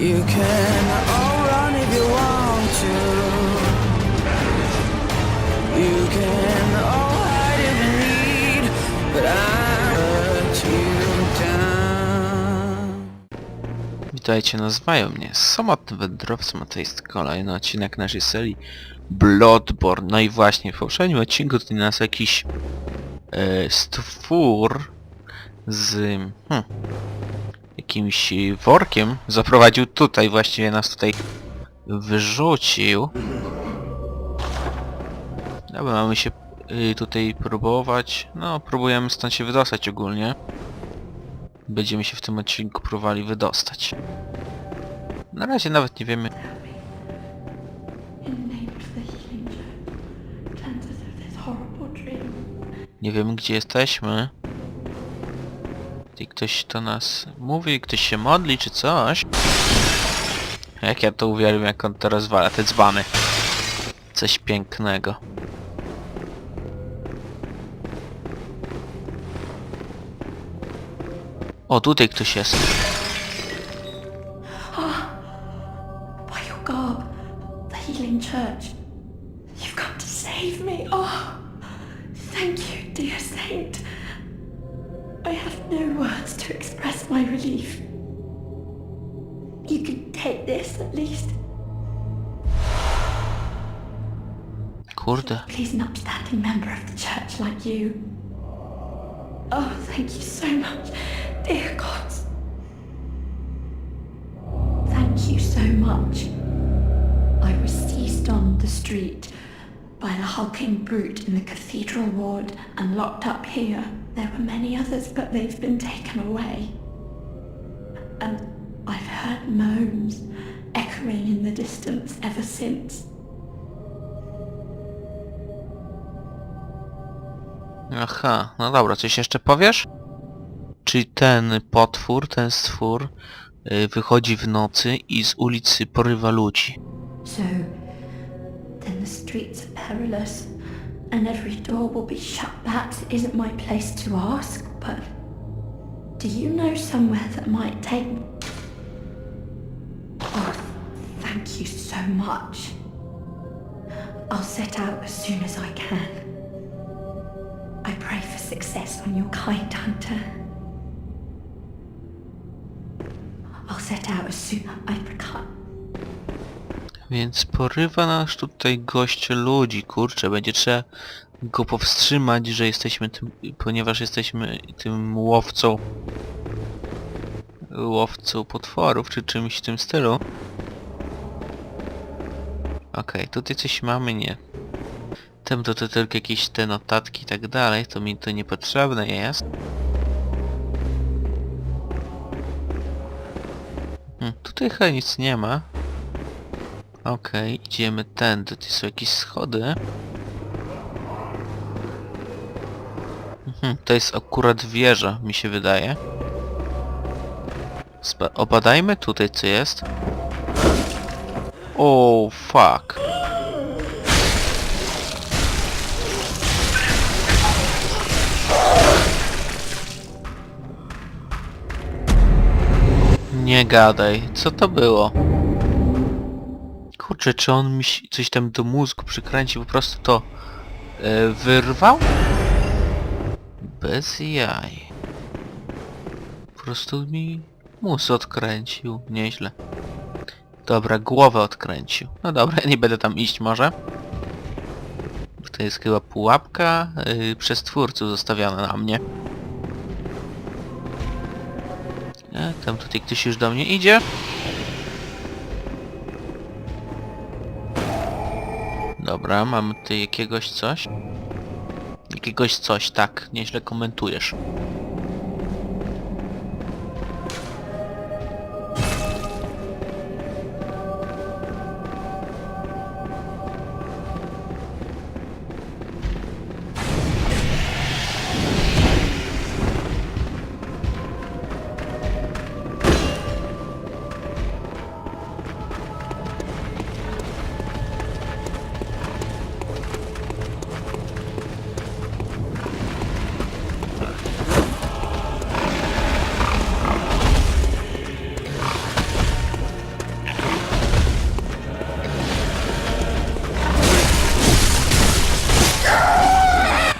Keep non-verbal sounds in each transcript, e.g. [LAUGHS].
You can all run if you want to. You can all hide if you need, but I let you down. Witajcie, nazywają mnie Samotny Wędrowca, a to jest kolejny odcinek naszej serii Bloodborne. No i właśnie w poprzednim odcinku tutaj nas jakiś e, stwór z hmm, jakimś workiem zaprowadził tutaj, właściwie nas tutaj wyrzucił. Dobra, mamy się y, tutaj próbować, no próbujemy stąd się wydostać ogólnie. Będziemy się w tym odcinku próbowali wydostać. Na razie nawet nie wiemy. Nie wiemy gdzie jesteśmy. I ktoś to nas mówi, ktoś się modli czy coś. Jak ja to uwielbiam, jak on to rozwala, te dzbany. Coś pięknego. O, tutaj ktoś jest. No words to express my relief. You can take this at least. Kurde. Please, an upstanding member of the church like you. Oh, thank you so much, dear gods. Thank you so much. I was seized on the street by the hulking brute in the cathedral ward and locked up here. There were many others, but they've been taken away. And I've heard moans echoing in the distance ever since. Aha, no dobra, coś jeszcze powiesz? Czyli ten potwór, ten stwór wychodzi w nocy i z ulicy porywa ludzi. So, then the streets are perilous, and every door will be shut. Perhaps it isn't my place to ask, but do you know somewhere that might take me? Oh, thank you so much. I'll set out as soon as I can. I pray for success on your kind hunter. I'll set out as soon as I forgot. Więc porywa nas tutaj gość ludzi, kurczę, będzie trzeba go powstrzymać, że jesteśmy tym, ponieważ jesteśmy tym łowcą łowcą potworów, czy czymś w tym stylu. Okej, tutaj coś mamy, nie. Tem to, to tylko jakieś te notatki i tak dalej, to mi to niepotrzebne jest. Hmm, tutaj chyba nic nie ma. Okej, idziemy tędy, tu są jakieś schody. Mhm, to jest akurat wieża, mi się wydaje. Spa obadajmy tutaj co jest. O, fuck. Nie gadaj, co to było? Kurczę, czy on mi coś tam do mózgu przykręcił, po prostu to e, wyrwał? Bez jaj. Po prostu mi mózg odkręcił, nieźle. Dobra, głowę odkręcił. No dobra, [LAUGHS] nie będę tam iść może. To jest chyba pułapka yy, przez twórców zostawiona na mnie. E, tam tutaj ktoś już do mnie idzie. Dobra, mamy tutaj jakiegoś coś. Jakiegoś coś, tak, nieźle komentujesz.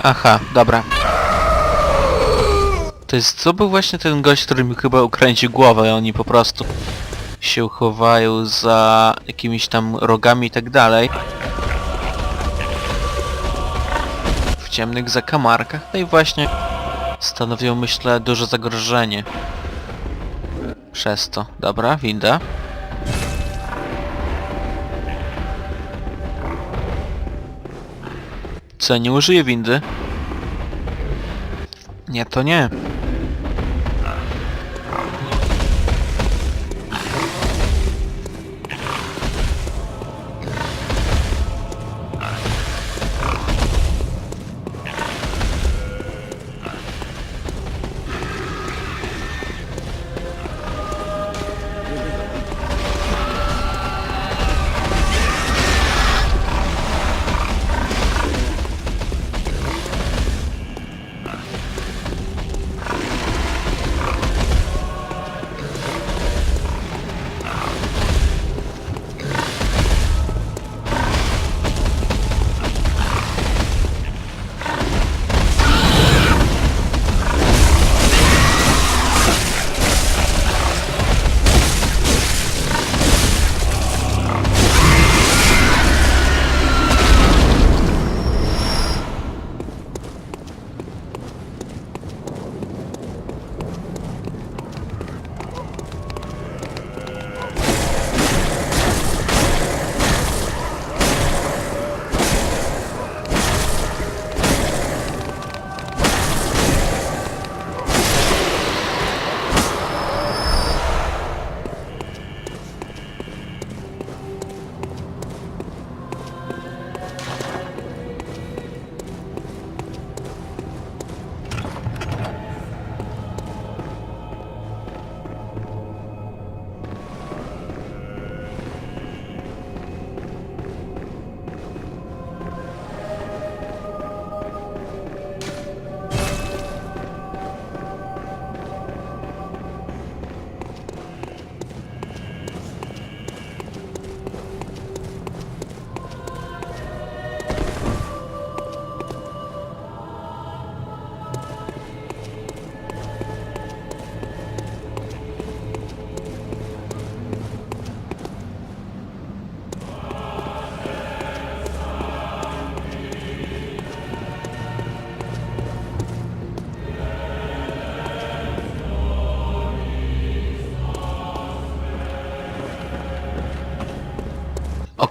Aha, dobra. To jest, co był właśnie ten gość, który mi chyba ukręcił głowę i oni po prostu się chowają za jakimiś tam rogami i tak dalej. W ciemnych zakamarkach. No i właśnie stanowią, myślę, duże zagrożenie. Przez to. Dobra, winda. Co, nie użyję windy? Nie, to nie.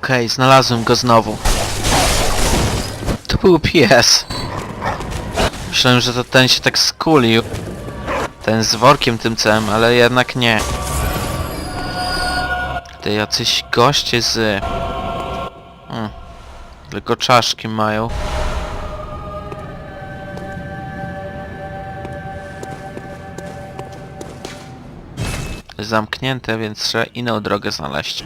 Okej, znalazłem go znowu. To był pies. Myślałem, że to ten się tak skulił. Ten z workiem tym całym, ale jednak nie. Te jacyś goście z... Hmm. Tylko czaszki mają. Zamknięte, więc trzeba inną drogę znaleźć.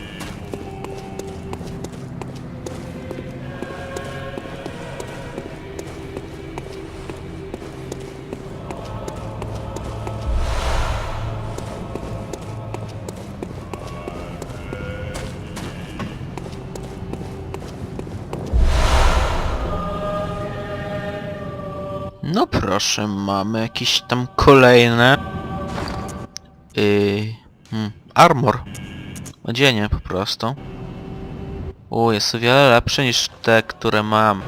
No proszę, mamy jakieś tam kolejne... Yy, hmm, armor. Odzienie po prostu. U, jest o wiele lepsze niż te, które mam.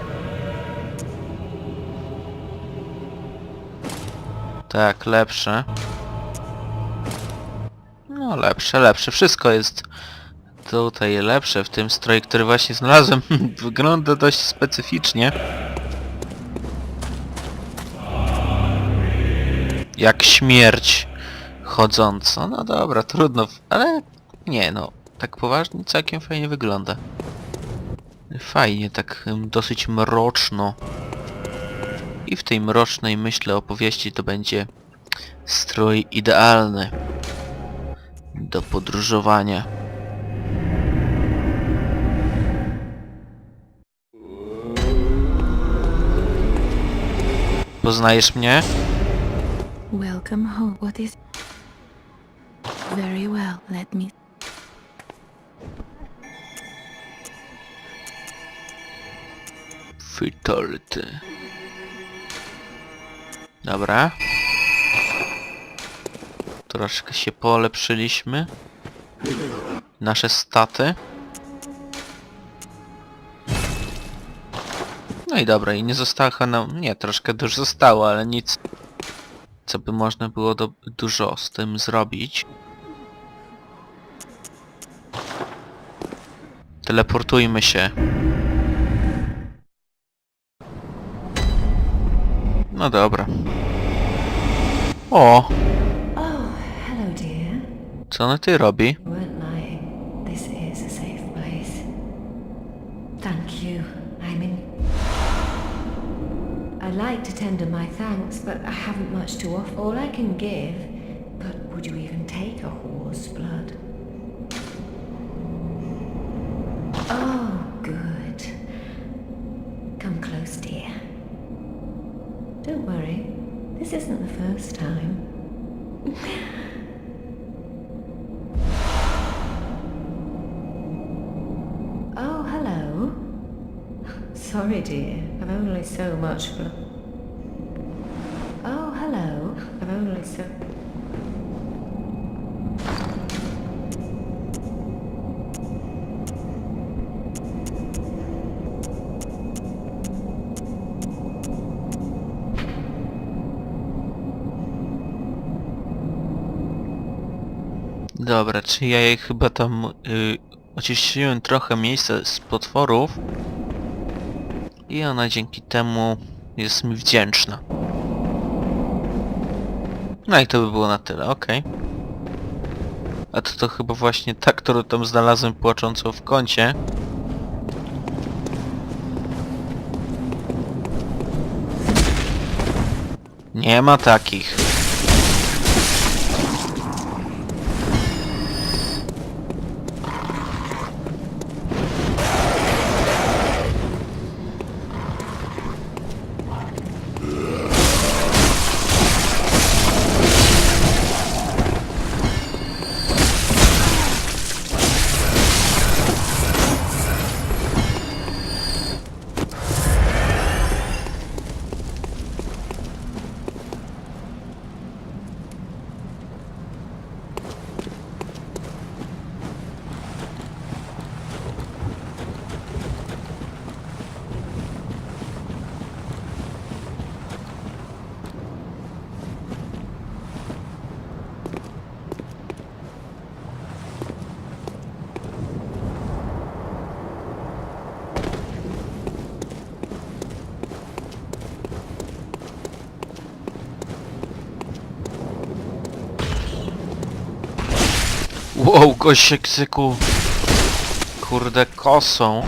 Tak, lepsze. No lepsze, lepsze. Wszystko jest tutaj lepsze w tym stroju, który właśnie znalazłem. [LAUGHS] Wygląda dość specyficznie. Jak śmierć chodząca. No dobra, trudno, ale nie no, tak poważnie całkiem fajnie wygląda. Fajnie, tak dosyć mroczno. I w tej mrocznej, myślę, opowieści to będzie strój idealny do podróżowania. Poznajesz mnie? Welcome home. What is... Very well, let me... Fatality. Dobra. Troszkę się polepszyliśmy. Nasze staty. No i dobra, i nie zostało nam... Nie, troszkę dużo zostało, ale nic... Co by można było dużo z tym zrobić. Teleportujmy się. No dobra. O! Oh. Co ona ty robi? Tender my thanks, but I haven't much to offer. All I can give. But would you even take a horse blood? Oh, good. Come close, dear. Don't worry. This isn't the first time. [LAUGHS] Oh, hello. Sorry, dear. I've only so much blood. Dobra, czy ja jej chyba tam y, oczyściłem trochę miejsce z potworów i ona dzięki temu jest mi wdzięczna. No i to by było na tyle, okej. A to to chyba właśnie ta, którą tam znalazłem płaczącą w kącie. Nie ma takich. Wow, gość egzeku... Kurde, kosą.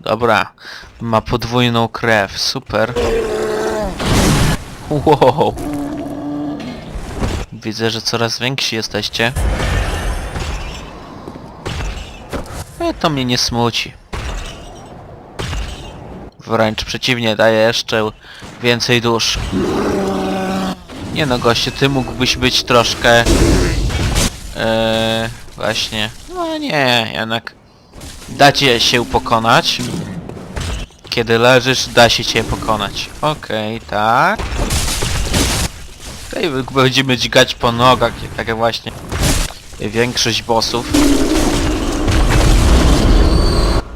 Dobra. Ma podwójną krew, super. Wow. Widzę, że coraz więksi jesteście. E, to mnie nie smuci. Wręcz przeciwnie, daje jeszcze więcej dusz. Nie no goście, ty mógłbyś być troszkę... Eee, właśnie... No nie, jednak... Da cię się pokonać. Kiedy leżysz, da się cię pokonać. Okej, tak. Tutaj będziemy dźgać po nogach, jak jak właśnie większość bossów.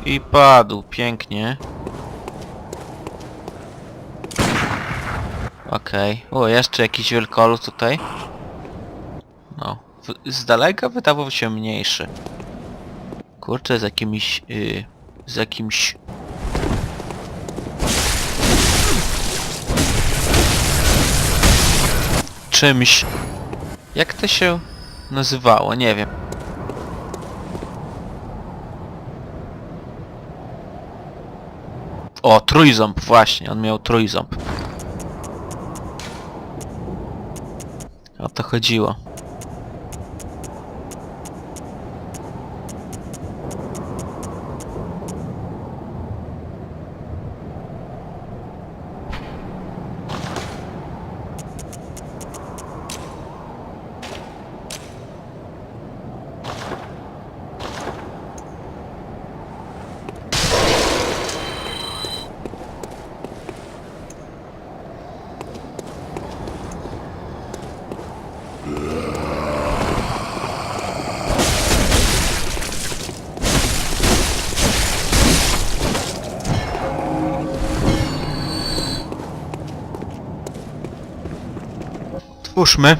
I padł, pięknie. Okej. O, jeszcze jakiś wielkolud tutaj. No. Z daleka wydawał się mniejszy. Kurczę, z jakimiś... Yy, z jakimś... Czymś... Jak to się nazywało? Nie wiem. O, trójząb, właśnie, on miał trójząb. O Otwórzmy.